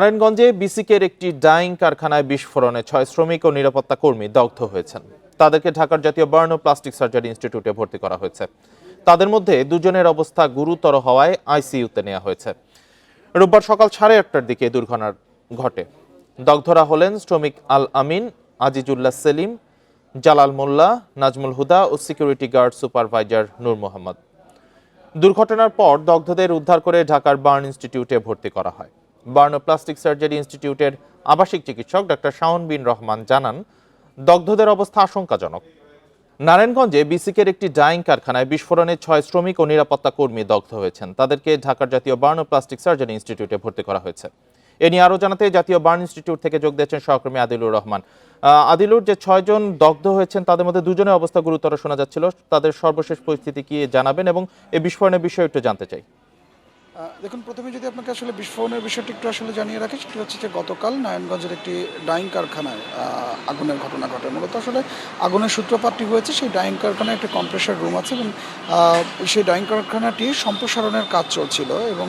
নারায়ণগঞ্জে বিসিকের একটি ডাইং কারখানায় বিস্ফোরণে ছয় শ্রমিক ও নিরাপত্তা কর্মী দগ্ধ হয়েছেন। তাদেরকে ঢাকার জাতীয় বার্ন ও প্লাস্টিক সার্জারি ইনস্টিটিউটে ভর্তি করা হয়েছে। তাদের মধ্যে দুজনের অবস্থা গুরুতর হওয়ায় আইসিইউতে নেওয়া হয়েছে। রোববার সকাল সাড়ে আটটার দিকে দুর্ঘটনা ঘটে। দগ্ধরা হলেন শ্রমিক আল আমিন, আজিজুল্লাহ সেলিম, জালাল মোল্লা, নাজমুল হুদা ও security guard supervisor Nur Mohammad. দুর্ঘটনার পর দগ্ধদের উদ্ধার করে ঢাকার বার্ন ইনস্টিটিউটে ভর্তি করা হয়। বার্ন ও প্লাস্টিক সার্জারি ইনস্টিটিউটের আবাসিক চিকিৎসক ডক্টর শাওন বিন রহমান জানান, দগ্ধদের অবস্থা আশঙ্কাজনক। নারায়ণগঞ্জে বিসিকের একটি ডাইং কারখানায় বিস্ফোরণে ছয় শ্রমিক ও নিরাপত্তা কর্মী দগ্ধ হয়েছেন। তাদেরকে ঢাকার জাতীয় বার্ন প্লাস্টিক সার্জারি ইনস্টিটিউটে ভর্তি করা হয়েছে। এ নিয়ে আরও জানাতে জাতীয় বার্ন ইনস্টিটিউট থেকে যোগ দিয়েছেন সহকর্মী আদিলুর রহমান। আদিলুর, যে ছয়জন দগ্ধ হয়েছেন, তাদের মধ্যে দুজনের অবস্থা গুরুতর শোনা যাচ্ছিল। তাদের সর্বশেষ পরিস্থিতি কি জানাবেন এবং এই বিস্ফোরণের বিষয়ে একটু জানতে চাই। দেখুন, প্রথমে যদি আপনাকে আসলে বিস্ফোরণের বিষয়টি একটু আসলে জানিয়ে রাখি, সেটি হচ্ছে যে গতকাল নারায়ণগঞ্জের একটি ডাইং কারখানায় আগুনের ঘটনা ঘটে। মূলত আসলে আগুনের সূত্রপাতটি হয়েছে, সেই ডাইং কারখানায় একটি কম্প্রেসার রুম আছে এবং সেই ডাইং কারখানাটি সম্প্রসারণের কাজ চলছিল এবং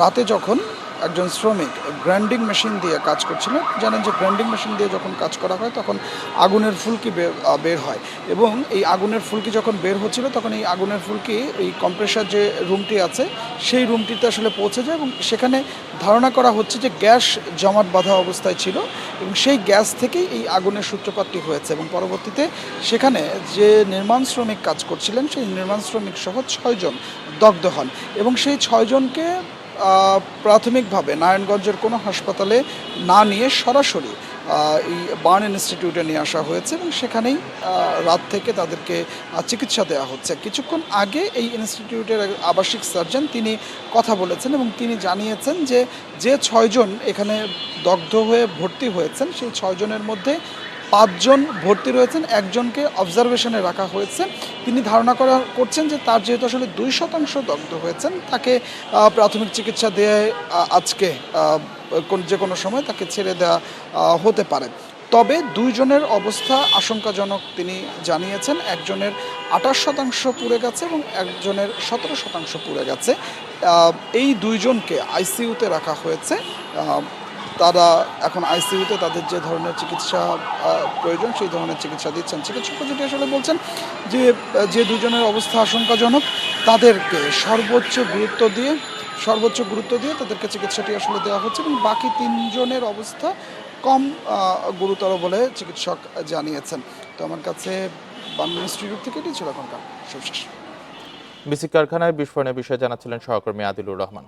রাতে যখন একজন শ্রমিক গ্রাইন্ডিং মেশিন দিয়ে কাজ করছিলেন, জানেন যে গ্রাইন্ডিং মেশিন দিয়ে যখন কাজ করা হয় তখন আগুনের ফুলকি বের হয় এবং এই আগুনের ফুলকি যখন বের হচ্ছিল তখন এই আগুনের ফুলকি, এই কম্প্রেসার যে রুমটি আছে সেই রুমটিতে আসলে পৌঁছে যায় এবং সেখানে ধারণা করা হচ্ছে যে গ্যাস জমাট বাঁধা অবস্থায় ছিল এবং সেই গ্যাস থেকেই এই আগুনের সূত্রপাতটি হয়েছে এবং পরবর্তীতে সেখানে যে নির্মাণ শ্রমিক কাজ করছিলেন সেই নির্মাণ শ্রমিক সহ ছয়জন দগ্ধ হন এবং সেই ছয়জনকে প্রাথমিকভাবে নারায়ণগঞ্জের কোনো হাসপাতালে না নিয়ে সরাসরি এই বার্ন ইনস্টিটিউটে নিয়ে আসা হয়েছে এবং সেখানেই রাত থেকে তাদেরকে চিকিৎসা দেওয়া হচ্ছে। কিছুক্ষণ আগে এই ইনস্টিটিউটের আবাসিক সার্জন তিনি কথা বলেছেন এবং তিনি জানিয়েছেন যে যে ছয়জন এখানে দগ্ধ হয়ে ভর্তি হয়েছেন, সেই ছয়জনের মধ্যে পাঁচজন ভর্তি রয়েছেন, একজনকে অবজারভেশনে রাখা হয়েছে। তিনি ধারণা করা করছেন যে তার যেহেতু আসলে দুই শতাংশ দগ্ধ হয়েছেন, তাকে প্রাথমিক চিকিৎসা দেয় আজকে যে কোনো সময় তাকে ছেড়ে দেওয়া হতে পারে। তবে দুইজনের অবস্থা আশঙ্কাজনক তিনি জানিয়েছেন, একজনের আঠাশ শতাংশ পুড়ে গেছে এবং একজনের সতেরো শতাংশ পুড়ে গেছে। এই দুইজনকে আইসিইউতে রাখা হয়েছে। তারা এখন আইসিইউতে তাদের যে ধরনের চিকিৎসা প্রয়োজন সেই ধরনের চিকিৎসা দিচ্ছেন। চিকিৎসক যেটি আসলে বলছেন যে যে দুজনের অবস্থা আশঙ্কাজনক, তাদেরকে সর্বোচ্চ গুরুত্ব দিয়ে, সর্বোচ্চ গুরুত্ব দিয়ে তাদেরকে চিকিৎসাটি আসলে দেওয়া হচ্ছে এবং বাকি তিনজনের অবস্থা কম গুরুতর বলে চিকিৎসক জানিয়েছেন। তো আমার কাছে বাংলা ইনস্টিটিউট থেকে এটি ছিল এখনকার সবশেষ বিসিক কারখানায় বিস্ফোরণের বিষয়ে জানাচ্ছিলেন সহকর্মী আদিলুর রহমান।